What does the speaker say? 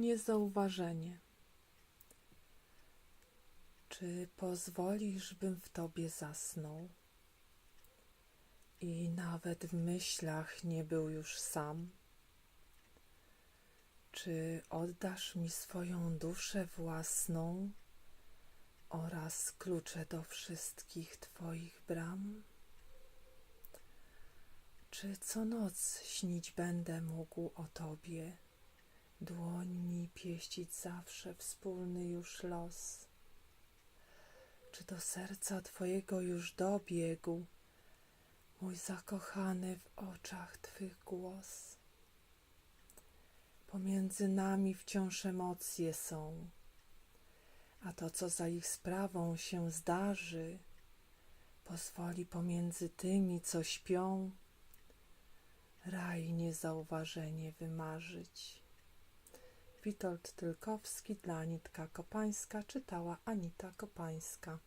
niezauważenie. Czy pozwolisz, bym w tobie zasnął? I nawet w myślach nie był już sam. Czy oddasz mi swoją duszę własną oraz klucze do wszystkich Twoich bram? Czy co noc śnić będę mógł o Tobie, dłońmi pieścić zawsze wspólny już los? Czy do serca Twojego już dobiegł mój zakochany w oczach Twych głos? Pomiędzy nami wciąż emocje są, a to, co za ich sprawą się zdarzy, pozwoli pomiędzy tymi, co śpią, raj niezauważenie wymarzyć. Witold Tylkowski dla Anitka Kopańska czytała Anita Kopańska.